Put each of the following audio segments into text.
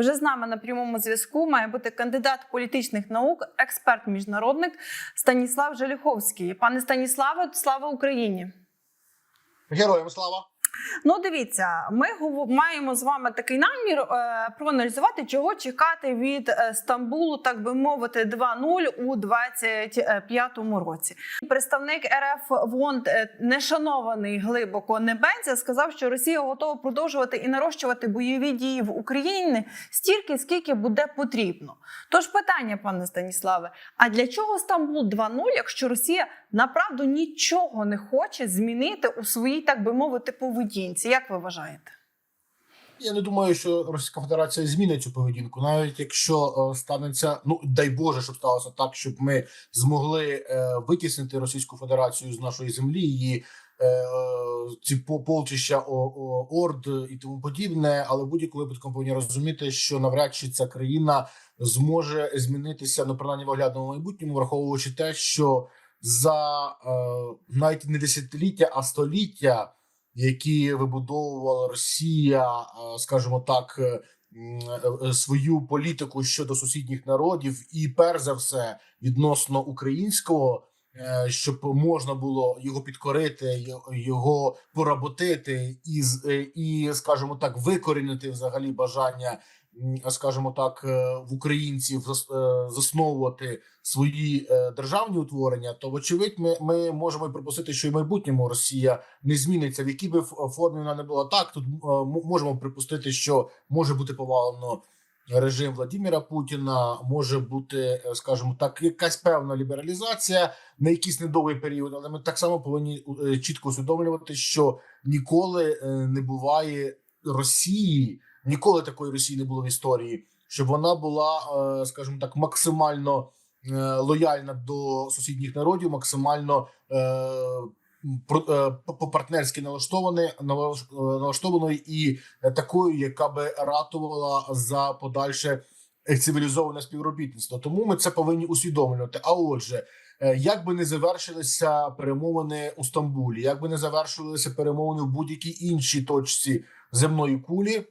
Вже з нами на прямому зв'язку має бути кандидат політичних наук, експерт міжнародник Станіслав Желіховський. Пане Станіславе, слава Україні! Героям слава! Ну, дивіться, ми маємо з вами такий намір е, проаналізувати, чого чекати від е, Стамбулу, так би мовити, 2.0 у 25-му році. Представник РФ в ООН, е, нешанований глибоко Небенця, сказав, що Росія готова продовжувати і нарощувати бойові дії в Україні стільки, скільки буде потрібно. Тож питання, пане Станіславе, а для чого Стамбул 2.0, якщо Росія направду нічого не хоче змінити у своїй, так би мовити, поведінці? Як ви вважаєте? Я не думаю, що Російська Федерація змінить цю поведінку, навіть якщо е, станеться, ну дай Боже, щоб сталося так, щоб ми змогли е, витіснити Російську Федерацію з нашої землі і е, ці полчища орд і тому подібне. Але в будь-якому випадку повинні розуміти, що навряд чи ця країна зможе змінитися ну, принаймні в оглядному майбутньому, враховуючи те, що за навіть не десятиліття, а століття які вибудовувала Росія, е, скажімо так, е, м, е, свою політику щодо сусідніх народів, і перш за все відносно українського, е, щоб можна було його підкорити, його поработити, і е, і скажімо так, викорінити взагалі бажання. М, Скажімо так, е, в українців е, засновувати свої е, державні утворення, то вочевидь, ми, ми можемо припустити, що і в майбутньому Росія не зміниться, в якій би формі вона не була. Так тут е, можемо припустити, що може бути повалено режим Владимира Путіна, може бути, е, скажімо так, якась певна лібералізація на якийсь недовгий період, але ми так само повинні е, чітко усвідомлювати, що ніколи е, не буває Росії, ніколи такої Росії не було в історії, щоб вона була, е, скажімо так, максимально е, лояльна до сусідніх народів, максимально е, про- е, по-партнерськи налаштований, налаш- е, налаштованою і такою, яка би ратувала за подальше цивілізоване співробітництво. Тому ми це повинні усвідомлювати. А отже, як би не завершилися перемовини у Стамбулі, як би не завершилися перемовини в будь-якій іншій точці земної кулі.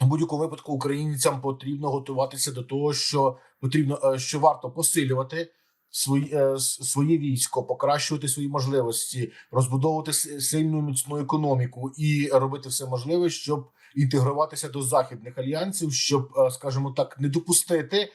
В будь-якому випадку українцям потрібно готуватися до того, що потрібно е, що варто посилювати свої, е, своє військо, покращувати свої можливості, розбудовувати сильну міцну економіку і робити все можливе, щоб інтегруватися до західних альянсів, щоб, е, скажімо так, не допустити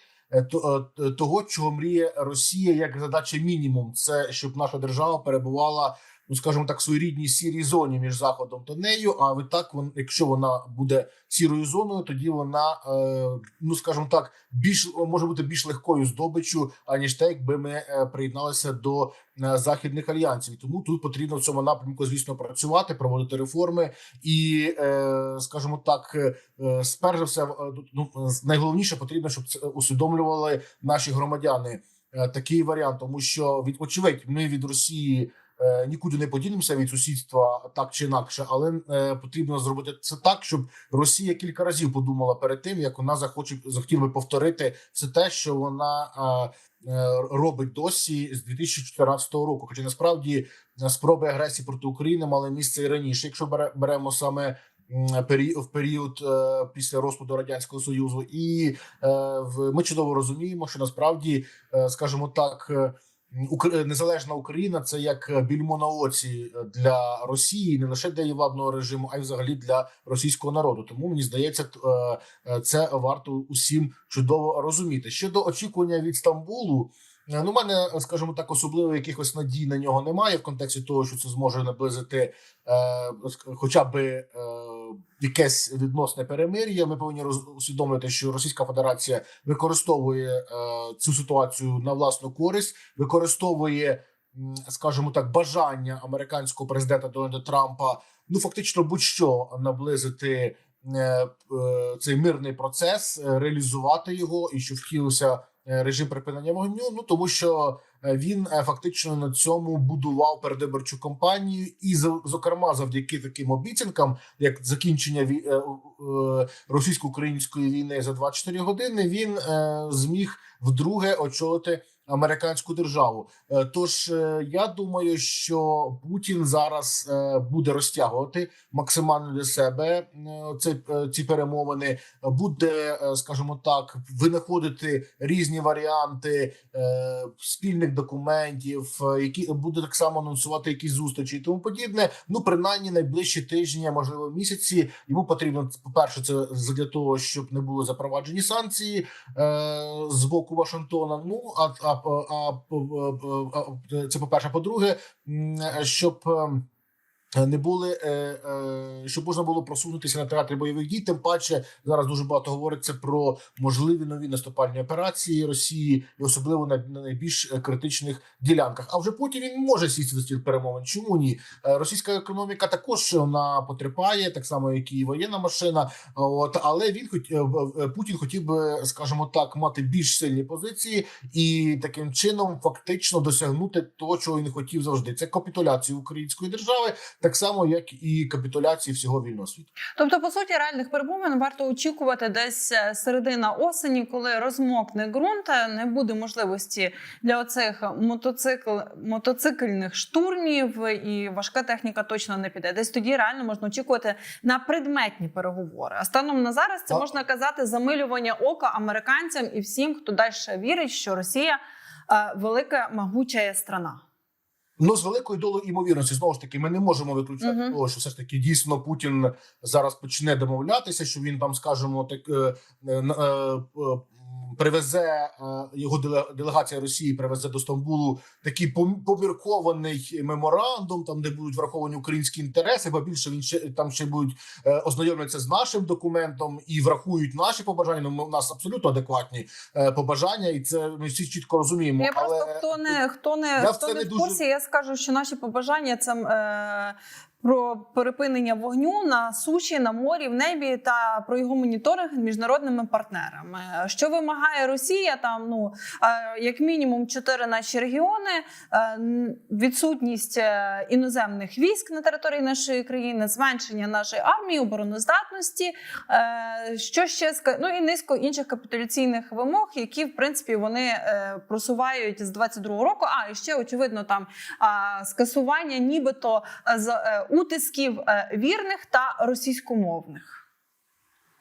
то- того, чого мріє Росія, як задача мінімум, це щоб наша держава перебувала. Ну, скажімо так, своєрідній сірій зоні між заходом та нею. А відтак, якщо вона буде сірою зоною, тоді вона, е, ну скажімо так, більш може бути більш легкою здобиччю, аніж те, якби ми е, приєдналися до е, західних альянсів. Тому тут потрібно в цьому напрямку, звісно, працювати, проводити реформи, і скажімо так, спершу за все, ну найголовніше потрібно, щоб це усвідомлювали наші громадяни. Такий варіант, тому що від очевидь, ми від Росії нікуди не поділимося від сусідства так чи інакше, але е, потрібно зробити це так, щоб Росія кілька разів подумала перед тим, як вона захоче захотіла би повторити все те, що вона е, е, робить досі з 2014 року. Хоча насправді е, спроби агресії проти України мали місце і раніше, якщо бере- беремо саме. В період е, після розпаду радянського союзу, і е, ми чудово розуміємо, що насправді, е, скажімо так, е, незалежна Україна це як більмо на оці для Росії, не лише для її режиму, а й взагалі для російського народу. Тому мені здається, е, е, це варто усім чудово розуміти. Щодо очікування від Стамбулу. Е, Ну, у мене, скажімо так, особливо якихось надій на нього немає в контексті того, що це зможе наблизити е, хоча б е, якесь відносне перемир'я. Ми повинні усвідомити, що Російська Федерація використовує е, цю ситуацію на власну користь, використовує, скажімо так, бажання американського президента Дональда Трампа ну фактично будь-що наблизити е, е, цей мирний процес, е, реалізувати його і щоб втілився е, режим припинення вогню. Ну тому що е, він е, фактично на цьому будував передвиборчу кампанію, і зокрема завдяки таким обіцянкам, як закінчення е, е, російсько-української війни за 24 години, він е, зміг вдруге очолити американську державу. Е, Тож е, я думаю, що Путін зараз е, буде розтягувати максимально для себе е, ці перемовини, буде, скажімо так, винаходити різні варіанти спільних документів, які буде так само анонсувати якісь зустрічі і тому подібне. Ну, принаймні, найближчі тижні, можливо, місяці. Йому потрібно по перше, це для того, щоб не були запроваджені санкції з боку Вашингтона. Ну а, а, а, це по перше. По-друге, м, щоб. Не були е, е, щоб можна було просунутися на театрі бойових дій. Тим паче зараз дуже багато говориться про можливі нові наступальні операції Росії, і особливо на, на найбільш е, критичних ділянках. А вже потім він може сісти за стіл перемовин. Чому ні? Російська економіка також вона потерпає, так само як і воєнна машина. От але він хоч Путін хотів би, скажімо так, мати більш сильні позиції і таким чином фактично досягнути того, чого він хотів завжди. Це капітуляцію української держави, так само як і капітуляції всього вільного світу. Тобто, по суті, реальних перемовин варто очікувати десь е, середина осені, коли розмокне ґрунт, е, не буде можливості для оцих мотоцикл мотоцикльних штурмів, і важка техніка точно не піде. Десь тоді реально можна очікувати на предметні переговори. А станом на зараз це А- можна казати замилювання ока американцям і всім, хто далі вірить, що Росія е, велика могуча страна. Ну з великою долою імовірності знову ж таки ми не можемо виключати Мгм. того, що все ж таки дійсно Путін зараз почне домовлятися, що він там, скажімо, так е, е, е, е, привезе е, його делегація Росії привезе до Стамбулу такий пом- поміркований меморандум, там де будуть враховані українські інтереси, бо більше він ще там ще будуть е, ознайомляться з нашим документом і врахують наші побажання. Ну ми- у нас абсолютно адекватні е, побажання, і це ми всі чітко розуміємо. Я просто хто не хто не Я хто не в дуже- курсі, я скажу, що наші побажання це про перепинення вогню на суші, на морі, в небі та про його моніторинг міжнародними партнерами. Що вимагає Росія? Там ну е, як мінімум чотири наші регіони, е, відсутність е, іноземних військ на території нашої країни, зменшення нашої армії, обороноздатності. Що ще ну і низко інших капітуляційних вимог, які в принципі вони просувають з 22-го року. А і ще очевидно там скасування, нібито з утисків е, вірних та російськомовних.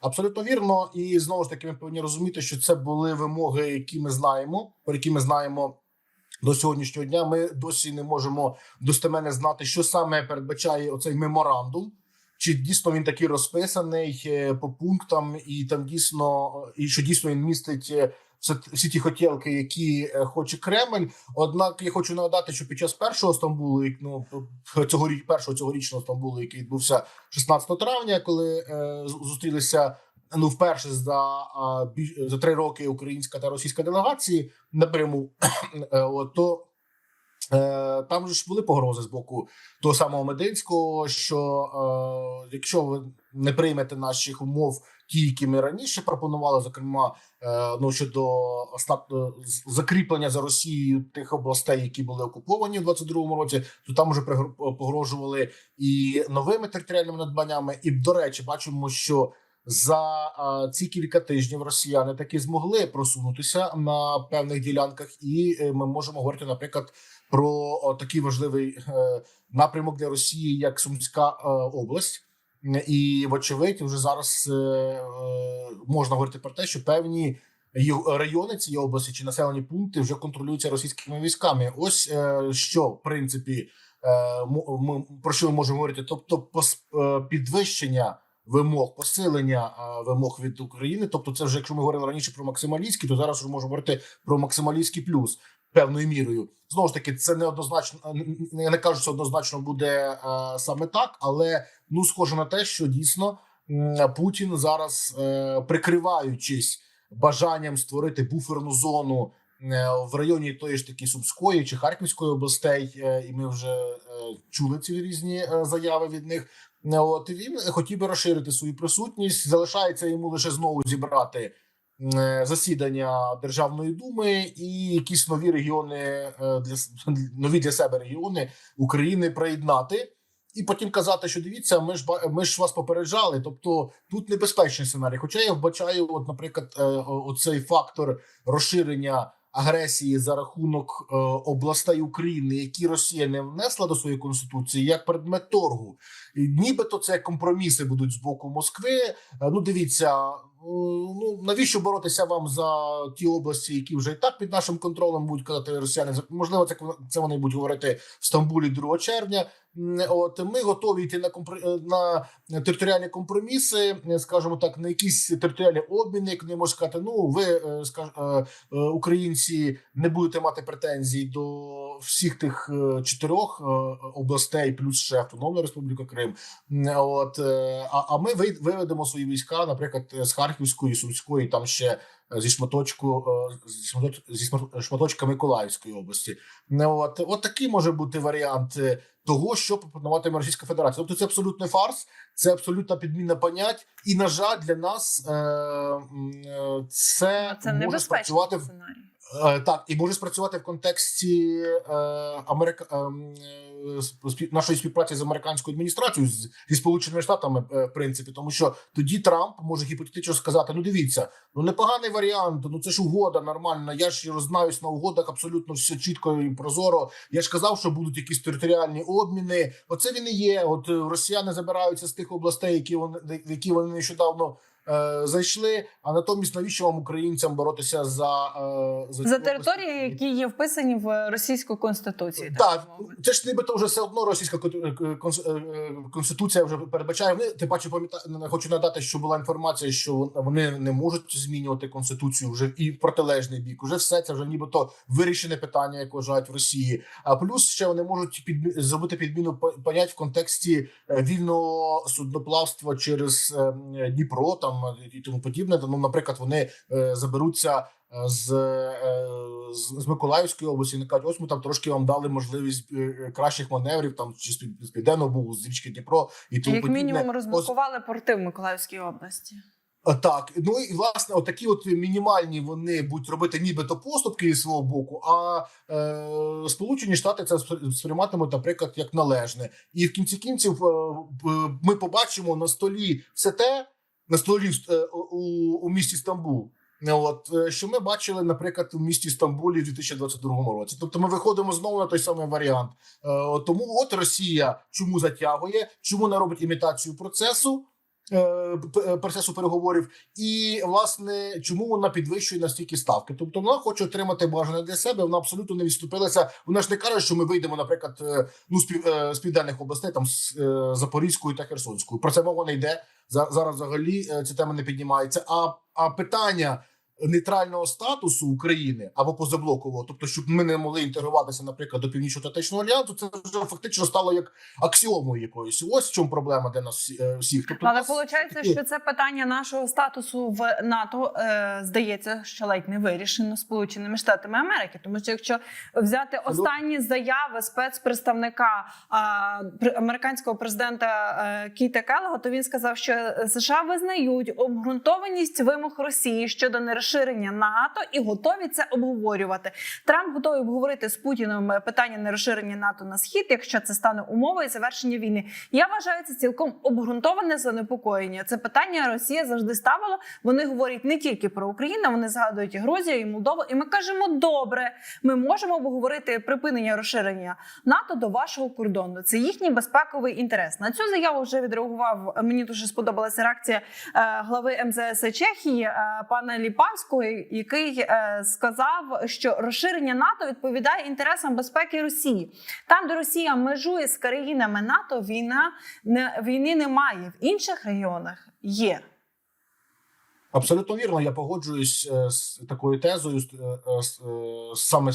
Абсолютно вірно, і знову ж таки ми повинні розуміти, що це були вимоги, які ми знаємо, про які ми знаємо до сьогоднішнього дня. Ми досі не можемо достеменно знати, що саме передбачає оцей меморандум. Чи дійсно він такий розписаний е, по пунктам, і там дійсно і що дійсно він містить е, всі ті хотілки, які е, хоче Кремль. Однак я хочу нагадати, що під час першого Стамбулу, ну цього першого цьогорічного Стамбулу, який відбувся 16 травня, коли е, зустрілися ну вперше за за три роки українська та російська делегації напряму, е, от, то е, там ж були погрози з боку того самого Мединського, що е, якщо ви не приймете наших умов, ті, які ми раніше пропонували, зокрема е, ну щодо е, закріплення за Росією тих областей, які були окуповані в 22-му році, то там вже пригр- погрожували і новими територіальними надбаннями. І до речі, бачимо, що за е, ці кілька тижнів росіяни таки змогли просунутися на певних ділянках, і е, ми можемо говорити, наприклад, про такий важливий е, напрямок для Росії, як Сумська е, область. І вочевидь, вже зараз е, е, можна говорити про те, що певні райони цієї області чи населені пункти вже контролюються російськими військами. Ось е, що в принципі ми про що ми можемо говорити? Тобто, підвищення вимог, посилення вимог від України. Тобто, це вже якщо ми говорили раніше про максималістські, то зараз вже можемо говорити про максималістський плюс певною мірою. Знову ж таки, це не однозначно. Я не кажу, що однозначно буде е, саме так, але ну схоже на те, що дійсно Путін зараз, е, прикриваючись бажанням створити буферну зону е, в районі тої ж таки Сумської чи Харківської областей, е, і ми вже е, чули ці різні е, заяви від них. Е, От він хотів би розширити свою присутність. Залишається йому лише знову зібрати е, засідання Державної думи і якісь нові регіони е, для нові для себе регіони України приєднати. І потім казати, що дивіться, ми ж ми ж вас попереджали. Тобто тут небезпечний сценарій. Хоча я вбачаю, от, наприклад, е, оцей фактор розширення агресії за рахунок е, областей України, які Росія не внесла до своєї конституції, як предмет торгу. Нібито це компроміси будуть з боку Москви. Е, Ну, дивіться, ну навіщо боротися вам за ті області, які вже і так під нашим контролем будуть казати росіяни? Можливо, це це вони будуть говорити в Стамбулі 2 червня. От ми готові йти на е, на територіальні компроміси, е, скажімо так, на якісь територіальні обміни, як не можуть сказати, ну ви скаж... українці не будете мати претензій до всіх тих е, чотирьох е, областей, плюс ще Автономна Республіка Крим. От е, а, а ми виведемо свої війська, наприклад, з Харківської, Сумської, там ще зі шматочку зі шматоч... зі шмат- шматочка Миколаївської області. От, от такий може бути варіант того, що пропонуватиме Російська Федерація. Тобто це абсолютний фарс, це абсолютна підміна понять, і на жаль, для нас е, це, Це може спрацювати в сценарій. Е, Так, і може спрацювати в контексті е, Америка ем, е, нашої співпраці з американською адміністрацією з, зі сполученими штатами, е, в принципі, тому що тоді Трамп може гіпотетично сказати: ну дивіться, ну непоганий варіант, ну це ж угода нормальна. Я ж рознаюсь на угодах абсолютно все чітко і прозоро. Я ж казав, що будуть якісь територіальні обміни. Оце він і є. От е, росіяни забираються з тих областей, які вони які вони нещодавно. Е, Зайшли, а натомість навіщо вам українцям боротися за, е, За ці території, які є вписані в російську конституцію. Так, це ж нібито вже все одно російська е, конс- конституція вже передбачає. Вони тим паче пам'ятаю, хочу надати, що була інформація, що вони не можуть змінювати конституцію вже і в протилежний бік. Уже все це вже нібито вирішене питання, як вважають в Росії. А плюс ще вони можуть підмі- зробити підміну по- понять в контексті вільного судноплавства через е, Дніпро там і тому подібне. Ну, наприклад, вони е, заберуться е, з, е, з, з Миколаївської області. Не кажуть, ось ми там трошки вам дали можливість е, кращих маневрів, там чи з південного бугу, з річки Дніпро і тому Як подібне. мінімум Ось- розблокували порти в Миколаївській області. Так, ну і власне, отакі от мінімальні вони будуть робити нібито поступки із свого боку. А е, Сполучені Штати це сприйматимуть, наприклад, як належне. І в кінці кінців е, ми побачимо на столі все те е, у, у місті Стамбул. От е, що ми бачили, наприклад, у місті Стамбулі в 2022 році. Тобто, ми виходимо знову на той самий варіант. Е, Тому от Росія чому затягує, чому не робить імітацію процесу. Е, е, Процесу переговорів, і власне чому вона підвищує настільки ставки? Тобто вона хоче отримати бажане для себе. Вона абсолютно не відступилася. Вона ж не каже, що ми вийдемо, наприклад, е, ну з пів- з південних областей, там з Запорізької та Херсонської. Про це мова не йде. За- Зараз взагалі ця тема не піднімається. А, а питання нейтрального статусу України або позаблокового, тобто, щоб ми не могли інтегруватися, наприклад, до північно-атлантичного альянсу, це вже фактично стало як аксіомою якоюсь. Ось в чому проблема для нас е, всіх. Тобто, Але виходить, що це питання нашого статусу в НАТО е, здається, що ледь не вирішено Сполученими Штатами Америки. Тому що якщо взяти останні заяви спецпредставника е, американського президента е, Кіта Келлога, то він сказав, що США визнають обґрунтованість вимог Росії щодо нерозширення НАТО і готові це обговорювати. Трамп готовий обговорити з Путіним питання нерозширення НАТО на схід, якщо це стане умовою завершення війни. Я вважаю це цілком обґрунтоване занепокоєння. Це питання Росія завжди ставила. Вони говорять не тільки про Україну, вони згадують і Грузію, і Молдову. І ми кажемо, добре, ми можемо обговорити припинення розширення НАТО до вашого кордону. Це їхній безпековий інтерес. На цю заяву вже відреагував. Мені дуже сподобалася реакція е, глави МЗС Чехії е, пана Ліпанського, який е, сказав, що розширення НАТО відповідає інтересам безпеки Росії. Там, де Росія межує з країнами НАТО, війна не війни немає. В інших регіонах є. Абсолютно вірно. Я погоджуюсь е, з такою тезою, е, саме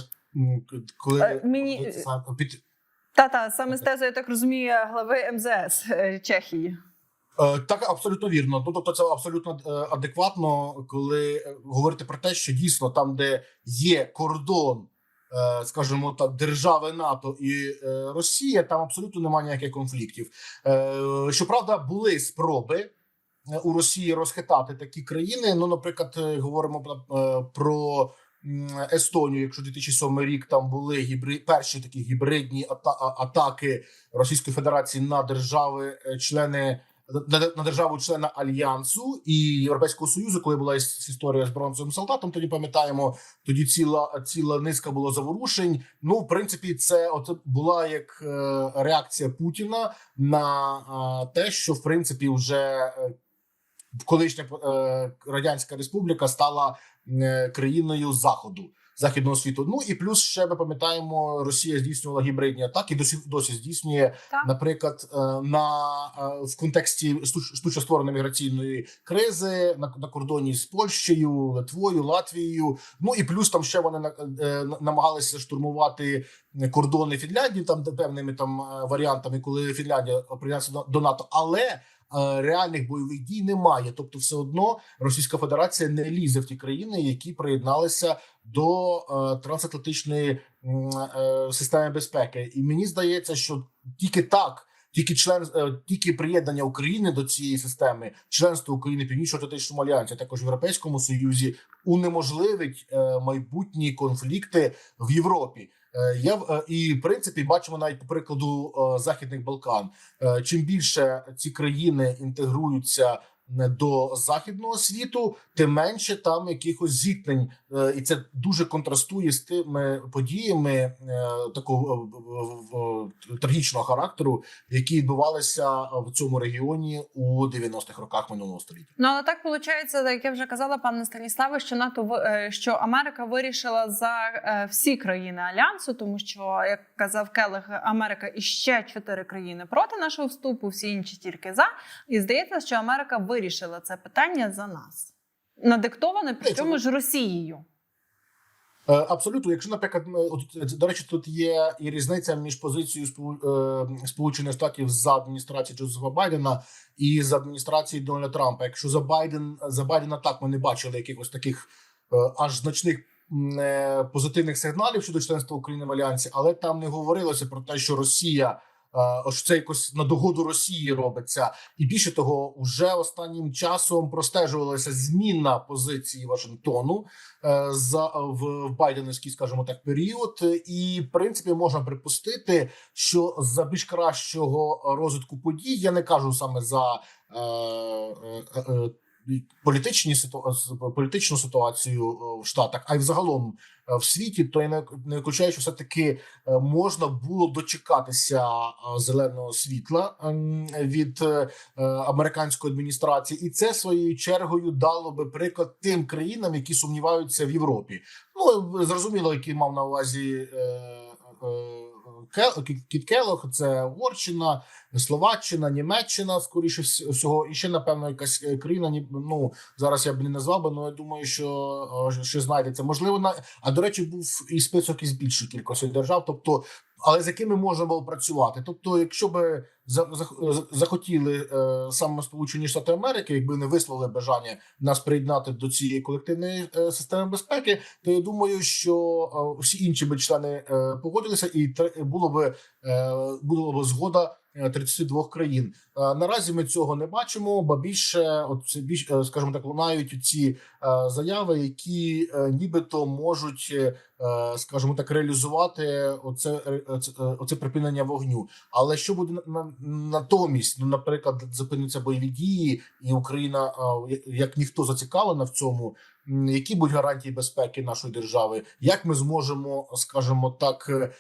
коли мені- під Та та саме з тезою, я так розумію, глави МЗС е, Чехії. Е, Так, абсолютно вірно. Ну тобто, це абсолютно е, адекватно, коли е, говорити про те, що дійсно там, де є кордон, скажімо так, держави НАТО і Росія, там абсолютно немає ніяких конфліктів. Щоправда, були спроби у Росії розхитати такі країни. Ну, наприклад, говоримо про- Естонію, якщо 2007 рік там були гібри... перші такі гібридні ата... атаки Російської Федерації на держави, члени на, на державу-члена альянсу і Європейського союзу, коли була історія з бронзовим солдатом, тоді пам'ятаємо, тоді ціла ціла низка було заворушень. Ну, в принципі, це от була як е, реакція Путіна на те, що в принципі вже е, колишня е, радянська республіка стала країною заходу. Західного світу, ну і плюс ще ми пам'ятаємо, Росія здійснювала гібридні атаки. Досі досі здійснює, Так. наприклад, е, на е, в контексті штуч- штучно створеної міграційної кризи на, на кордоні з Польщею, Литвою, Латвією. Ну і плюс там ще вони е, намагалися штурмувати кордони Фінляндії там певними там варіантами, коли Фінляндія приєдналася до- НАТО, але реальних бойових дій немає. Тобто, все одно Російська Федерація не лізе в ті країни, які приєдналися до е, трансатлантичної е, системи безпеки. І мені здається, що тільки так. Тільки член е, тільки приєднання України до цієї системи, членство України Північно-Атлантичному альянсі, також в Європейському Союзі, унеможливить е, майбутні конфлікти в Європі. Е, Я в- е, і в принципі бачимо навіть по прикладу е, західних Балкан. Чим більше ці країни інтегруються до західного світу, тим менше там якихось зіткнень, Е, і це дуже контрастує з тими подіями е, такого е, трагічного характеру, які відбувалися в цьому регіоні у 90-х роках минулого століття. Ну але так виходить, як я вже казала, пане Станіславе, що НАТО ви- що Америка вирішила за всі країни альянсу, тому що як казав Келех, Америка і ще чотири країни проти нашого вступу, всі інші тільки за. І здається, що Америка вирішила це питання за нас, надиктоване причому ж Росією. Е, Абсолютно, якщо, наприклад, е, до речі, тут є і різниця між позицією е, Сполучених Штатів за адміністрації Джозефа Байдена і за адміністрації Дональда Трампа. Якщо за Байден за Байдена так ми не бачили якихось таких аж значних позитивних сигналів щодо членства України в альянсі, але там не говорилося про те, що Росія. Що це якось на догоду Росії робиться, і більше того, вже останнім часом простежувалася зміна позиції Вашингтону е, за в, Байденівський, скажімо так, період. І в принципі можна припустити, що за більш кращого розвитку подій я не кажу саме за е, е, політичні політичну ситуацію е, в Штатах, а й взагалом е, в світі, то я не, виключаю, що все таки можна було дочекатися е, зеленого світла ем, від е, е, американської адміністрації, і це своєю чергою дало би приклад тим країнам, які сумніваються в Європі. Ну зрозуміло, який мав на увазі. Е, е, Кіт- Келох, це Угорщина, Словаччина, Німеччина, скоріше всього, і ще напевно якась е, країна. Ну зараз я б не назвав би, але я думаю, що що знайдеться. Можливо, на а до речі, був і список із більшої кількості держав, тобто, але з якими можна було працювати. Тобто, якщо за, захотіли е, саме Сполучені Штати Америки, якби не висловили бажання нас приєднати до цієї колективної е, системи безпеки, то я думаю, що е, всі інші би члени погодилися, і було би було б згода. Е, 32 країн Е, наразі ми цього не бачимо, бо більше, от більш е, скажімо так, лунають ці е, заяви, які е, нібито можуть, е, скажімо так, реалізувати оце, е, оце, е, припинення вогню. Але що буде на- на- натомість? Ну, наприклад, зупиняться бойові дії, і Україна е, як ніхто зацікавлена в цьому. Які будуть гарантії безпеки нашої держави? Як ми зможемо, скажімо так, е,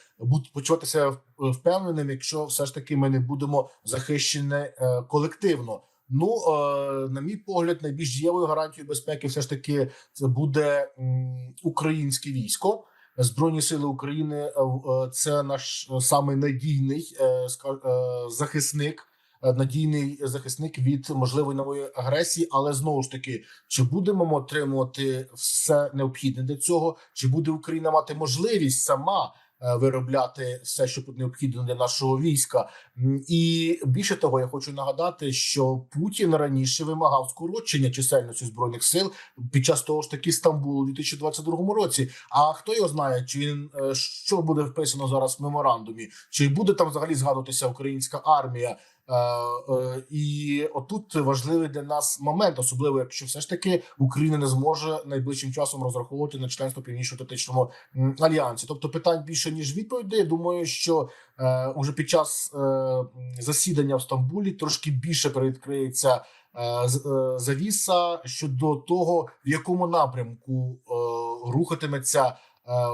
почуватися впевненим, якщо все ж таки ми не будемо захищені е, колективно? Ну е, на мій погляд, найбільш дієвою гарантією безпеки, все ж таки, це буде українське військо. Збройні сили України це наш самий надійний захисник. Надійний захисник від можливої нової агресії, але знову ж таки, чи будемо ми отримувати все необхідне для цього, чи буде Україна мати можливість сама е, виробляти все, що необхідно для нашого війська? І більше того, я хочу нагадати, що Путін раніше вимагав скорочення чисельності збройних сил під час того ж таки Стамбулу у 2022 році. А хто його знає, чи він е, що буде вписано зараз в меморандумі? Чи буде там взагалі згадуватися українська армія? Е, е, І отут важливий для нас момент, особливо якщо все ж таки Україна не зможе найближчим часом розраховувати на членство північно-атлантичному альянсі. Тобто питань більше ніж відповідей. Думаю, що е, уже під час засідання в Стамбулі трошки більше передкриється е, завіса щодо того, в якому напрямку рухатиметься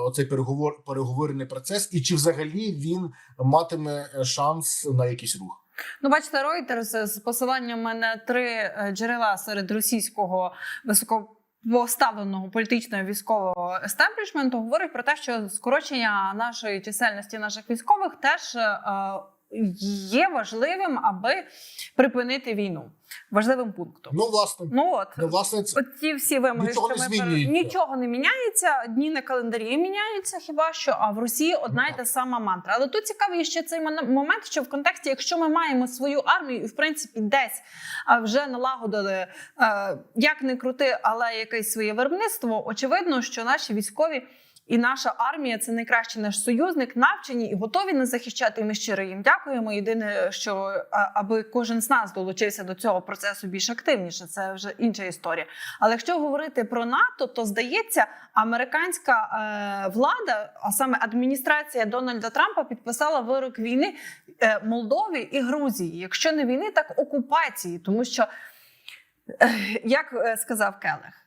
оцей переговор переговорний процес, і чи взагалі він матиме шанс на якийсь рух. Ну, бачите, Reuters з посиланням на три е, джерела серед російського високопоставленого політичного військового естеблішменту говорить про те, що скорочення нашої чисельності наших військових теж е, є важливим, аби припинити війну. Важливим пунктом. Ну власне, Ну от. ну власне, це От ті всі вимоги, Нічого що ми пере- нічого не міняється. Дні на календарі міняються хіба що, а в Росії одна й та сама мантра. Але тут цікавий ще цей момент, що в контексті, якщо ми маємо свою армію, і в принципі десь вже налагодили е, як не крути, але якесь своє виробництво. Очевидно, що наші військові. І наша армія це найкращий наш союзник, навчені і готові нас захищати. І ми щиро їм дякуємо. Єдине, що аби кожен з нас долучився до цього процесу більш активніше, це вже інша історія. Але якщо говорити про НАТО, то здається, американська е, влада, а саме адміністрація Дональда Трампа, підписала вирок війни е, Молдові і Грузії. Якщо не війни, так окупації, тому що е, як е, сказав Келех.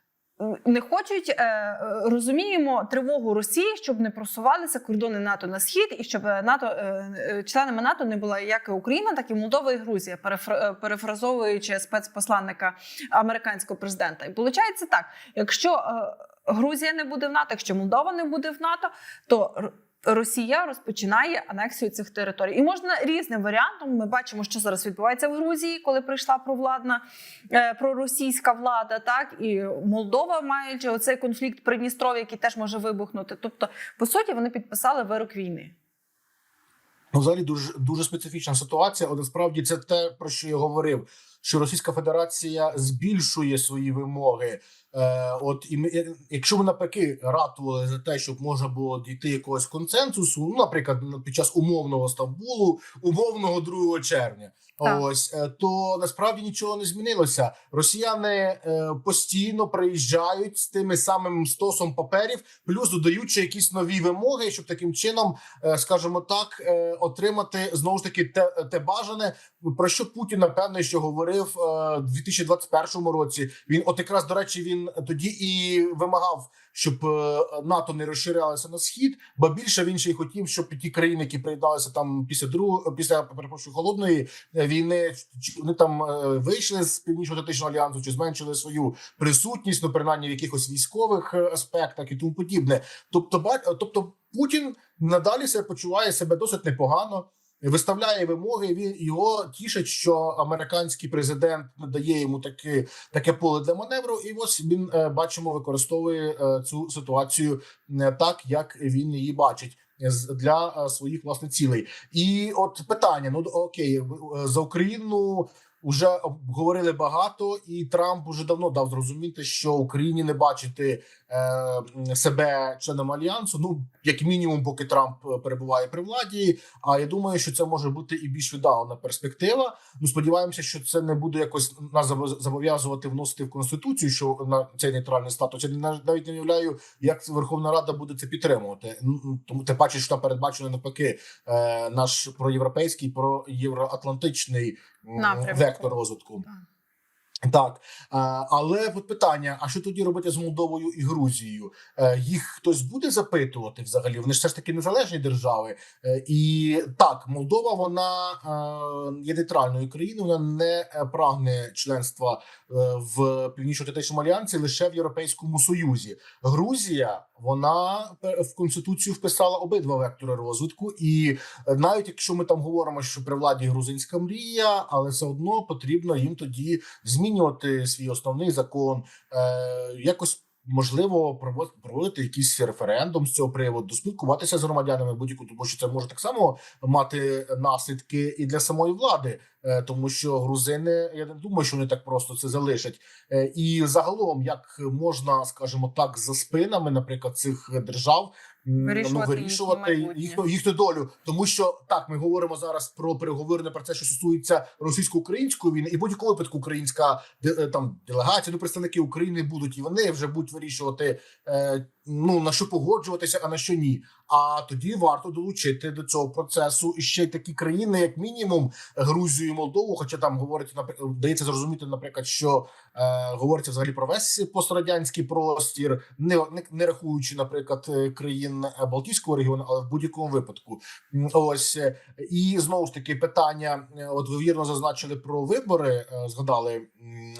Не хочуть, е, розуміємо тривогу Росії, щоб не просувалися кордони НАТО на схід, і щоб НАТО е, е, членами НАТО не була як Україна, так і Молдова і Грузія, перефра- перефразовуючи спецпосланника американського президента. І виходить так: якщо Грузія не буде в НАТО, якщо Молдова не буде в НАТО, то Росія розпочинає анексію цих територій, і можна різним варіантом. Ми бачимо, що зараз відбувається в Грузії, коли прийшла провладна е, проросійська влада, так і Молдова, маючи оцей конфлікт Придністров'я, який теж може вибухнути. Тобто, по суті, вони підписали вирок війни. Ну, взагалі дуже дуже специфічна ситуація. От насправді це те, про що я говорив, що Російська Федерація збільшує свої вимоги. Е, от і ми, якщо ми навпаки ратували за те, щоб можна було дійти якогось консенсусу, ну, наприклад, на- під час умовного Стамбулу, умовного 2 червня. Так. Ось е, то насправді нічого не змінилося. Росіяни е, постійно приїжджають з тими самим стосом паперів, плюс додаючи якісь нові вимоги, щоб таким чином, е, скажімо так, е, отримати знову ж таки те, те бажане, про що Путін напевно що говорив е, в 2021 році. Він, от якраз до речі, він тоді і вимагав, щоб е, НАТО не розширялося на схід, бо більше він ще й хотів, щоб ті країни, які приєдналися там після другого, після перепрошую холодної е, війни, вони там е, вийшли з північно-атлантичного альянсу, чи зменшили свою присутність, ну принаймні в якихось військових аспектах і тому подібне. Тобто, тобто Путін надалі себе почуває себе досить непогано. Виставляє вимоги. Він його тішить, що американський президент надає йому таке, таке поле для маневру, і ось він е, бачимо використовує е, цю ситуацію не так, як він її бачить з- для е, своїх власне цілей. І от питання: ну окей, е, за Україну. Уже говорили багато, і Трамп уже давно дав зрозуміти, що Україні не бачити е, себе членом альянсу. Ну як мінімум, поки Трамп е, перебуває при владі. А я думаю, що це може бути і більш віддалена перспектива. Ну сподіваємося, що це не буде якось нас зобо- зобов'язувати вносити в конституцію, що на цей нейтральний статус. Я навіть не уявляю, як Верховна Рада буде це підтримувати. Тому ти бачиш, що там передбачено навпаки е, наш проєвропейський, проєвроатлантичний м, Напрямок. вектор розвитку. Так, але от питання: а що тоді робити з Молдовою і Грузією? Е, Їх хтось буде запитувати взагалі? Вони ж все ж таки незалежні держави. Е, І так, Молдова вона е, є нейтральною країною, вона не прагне членства в північно-атлантичному альянсі лише в Європейському Союзі. Грузія вона в конституцію вписала обидва вектори розвитку, і навіть якщо ми там говоримо, що при владі грузинська мрія, але все одно потрібно їм тоді змінювати свій основний закон, е, якось. Можливо, провод- проводити якийсь референдум з цього приводу, спілкуватися з громадянами будь-яку, тому що це може так само мати наслідки і для самої влади, е, тому що грузини, я не думаю, що вони так просто це залишать. Е, І загалом, як можна, скажімо так, за спинами, наприклад, цих держав Вирішувати ну, вирішувати їхню, їхню долю. Тому що так, ми говоримо зараз про переговорний процес, що стосується російсько-української війни, і будь-якому випадку українська е, там делегація, ну представники України будуть і вони вже будуть вирішувати. Е, Ну на що погоджуватися, а на що ні. А тоді варто долучити до цього процесу і ще й такі країни, як мінімум, Грузію і Молдову. Хоча там говорить наприклад, дається зрозуміти, наприклад, що говориться взагалі про весь пострадянський простір, не, не, не рахуючи, наприклад, е, країн е, Балтійського регіону, але в будь-якому випадку. Ось е, і знову ж таки питання. е, От ви вірно зазначили про вибори, е, згадали,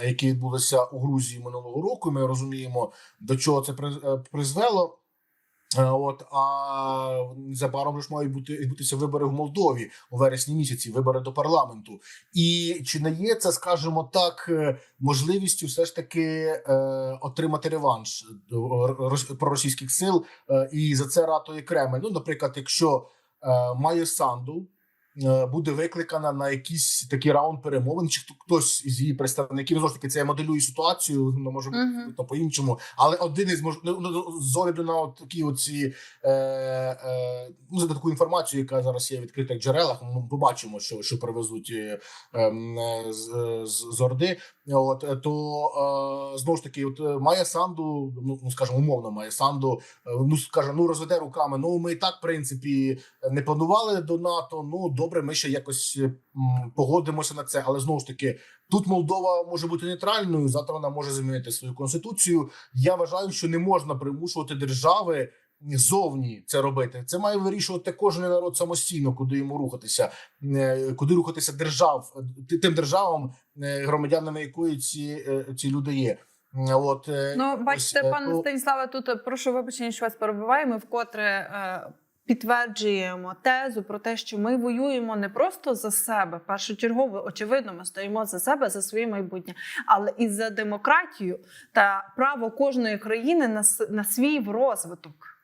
які відбулися у Грузії минулого року. Ми розуміємо, до чого це при- е, призвело. Е, От а незабаром ж мають бути відбутися вибори в Молдові у вересні місяці, вибори до парламенту. І чи не є це, скажімо так, е, можливістю все ж таки е, отримати реванш е, проросійських сил, е, і за це ратує Кремль? Ну, наприклад, якщо е, має Санду буде викликана на якийсь такий раунд перемовин, чи хто- хтось із її представників знову ж таки це я моделюю ситуацію, ну може бути Мгм. то по-іншому, але один із мож... ну, ну, з огляду на от такі оці е, е, ну, за таку інформацію, яка зараз є в відкритих джерелах. Ми побачимо, що, що привезуть е, ем, е, з, е, з, з Орди. От е, то е, знову ж таки, от е, Майя Санду, ну ну, скажімо, умовно, Майя Санду, е, ну скаже, ну розведе руками. Ну ми і так, в принципі, не планували до НАТО. Ну добре, ми ще якось погодимося на це. Але знову ж таки, тут Молдова може бути нейтральною. Завтра вона може змінити свою конституцію. Я вважаю, що не можна примушувати держави. Зовні це робити, це має вирішувати кожен народ самостійно, куди йому рухатися, е, куди рухатися держав тим державам, е, громадянами якої ці, е, ці люди є. От Ну, бачите, ось, пане то- Станіславе, тут прошу вибачення, що вас перебиваю. Ми вкотре е, підтверджуємо тезу про те, що ми воюємо не просто за себе. Першочергово, очевидно, ми стоїмо за себе, за своє майбутнє, але і за демократію та право кожної країни на свій розвиток.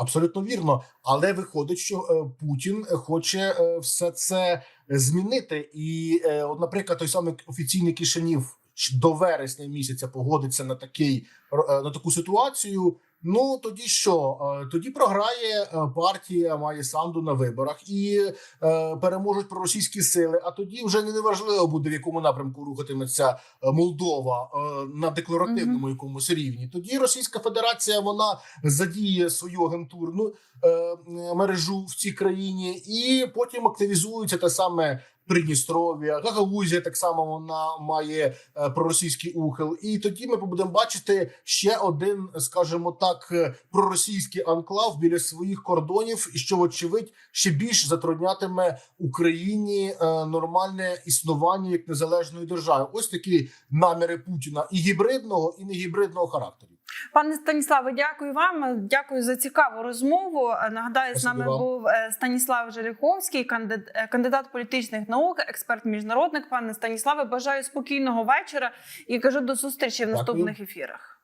Абсолютно вірно, але виходить, що е, Путін хоче е, все це змінити. І, е, от, наприклад, той самий офіційний Кишинів до вересня місяця погодиться на такий на таку ситуацію. Ну тоді що? Е, Тоді програє е, партія Майя Санду на виборах і е, переможуть проросійські сили. А тоді вже не важливо буде в якому напрямку рухатиметься е, Молдова е, на декларативному якомусь рівні. Тоді Російська Федерація вона задіє свою агентурну е, мережу в цій країні, і потім активізується те саме. Придністров'я, Гагаузія так само вона має е, проросійський ухил, і тоді ми будемо бачити ще один, скажімо так, е, проросійський анклав біля своїх кордонів, і що вочевидь ще більш затруднятиме Україні е, нормальне існування як незалежної держави. Ось такі наміри Путіна і гібридного, і негібридного характеру. Пане Станіславе, дякую вам. Дякую за цікаву розмову. Нагадаю, Нагадаю, з нами вам. був е, Станіслав Желіховський, кандид- е, кандидат політичних наук, експерт міжнародник. Пане Станіславе, бажаю спокійного вечора і кажу до зустрічі в наступних ефірах.